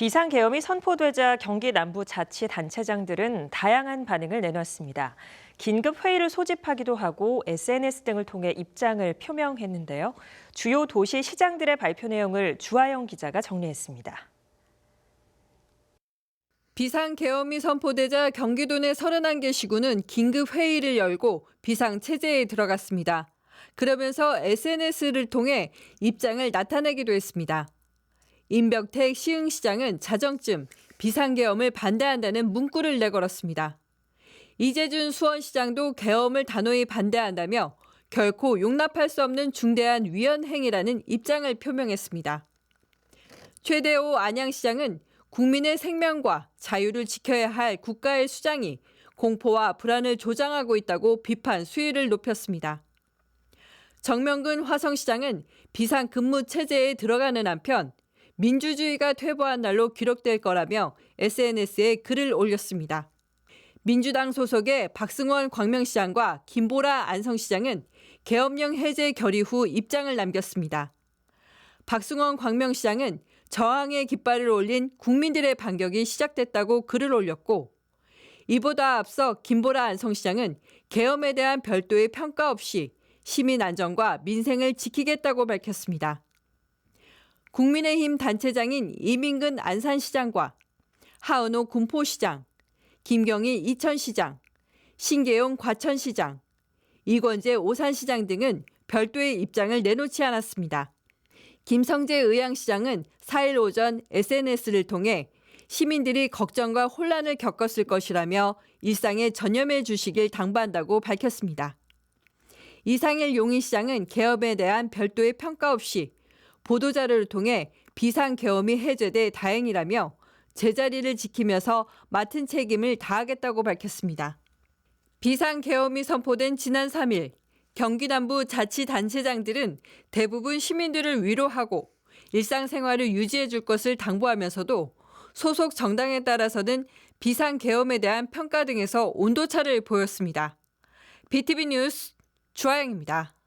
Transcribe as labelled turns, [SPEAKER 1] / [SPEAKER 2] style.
[SPEAKER 1] 비상계엄이 선포되자 경기 남부 자치단체장들은 다양한 반응을 내놨습니다. 긴급 회의를 소집하기도 하고 SNS 등을 통해 입장을 표명했는데요. 주요 도시 시장들의 발표 내용을 주하영 기자가 정리했습니다.
[SPEAKER 2] 비상계엄이 선포되자 경기도 내 31개 시군은 긴급 회의를 열고 비상체제에 들어갔습니다. 그러면서 SNS를 통해 입장을 나타내기도 했습니다. 임벽택 시흥시장은 자정쯤 비상계엄을 반대한다는 문구를 내걸었습니다. 이재준 수원시장도 계엄을 단호히 반대한다며 결코 용납할 수 없는 중대한 위헌 행위라는 입장을 표명했습니다. 최대호 안양시장은 국민의 생명과 자유를 지켜야 할 국가의 수장이 공포와 불안을 조장하고 있다고 비판 수위를 높였습니다. 정명근 화성시장은 비상근무 체제에 들어가는 한편 민주주의가 퇴보한 날로 기록될 거라며 SNS에 글을 올렸습니다. 민주당 소속의 박승원 광명시장과 김보라 안성시장은 계엄령 해제 결의 후 입장을 남겼습니다. 박승원 광명시장은 저항의 깃발을 올린 국민들의 반격이 시작됐다고 글을 올렸고 이보다 앞서 김보라 안성시장은 계엄에 대한 별도의 평가 없이 시민 안전과 민생을 지키겠다고 밝혔습니다. 국민의힘 단체장인 이민근 안산시장과 하은호 군포시장, 김경희 이천시장, 신계용 과천시장, 이권재 오산시장 등은 별도의 입장을 내놓지 않았습니다. 김성재 의향시장은 4일 오전 SNS를 통해 시민들이 걱정과 혼란을 겪었을 것이라며 일상에 전념해 주시길 당부한다고 밝혔습니다. 이상일 용인시장은 개업에 대한 별도의 평가 없이 보도자료를 통해 비상계엄이 해제돼 다행이라며 제자리를 지키면서 맡은 책임을 다하겠다고 밝혔습니다. 비상계엄이 선포된 지난 3일 경기 남부 자치단체장들은 대부분 시민들을 위로하고 일상생활을 유지해 줄 것을 당부하면서도 소속 정당에 따라서는 비상계엄에 대한 평가 등에서 온도차를 보였습니다. BTV 뉴스 주하영입니다.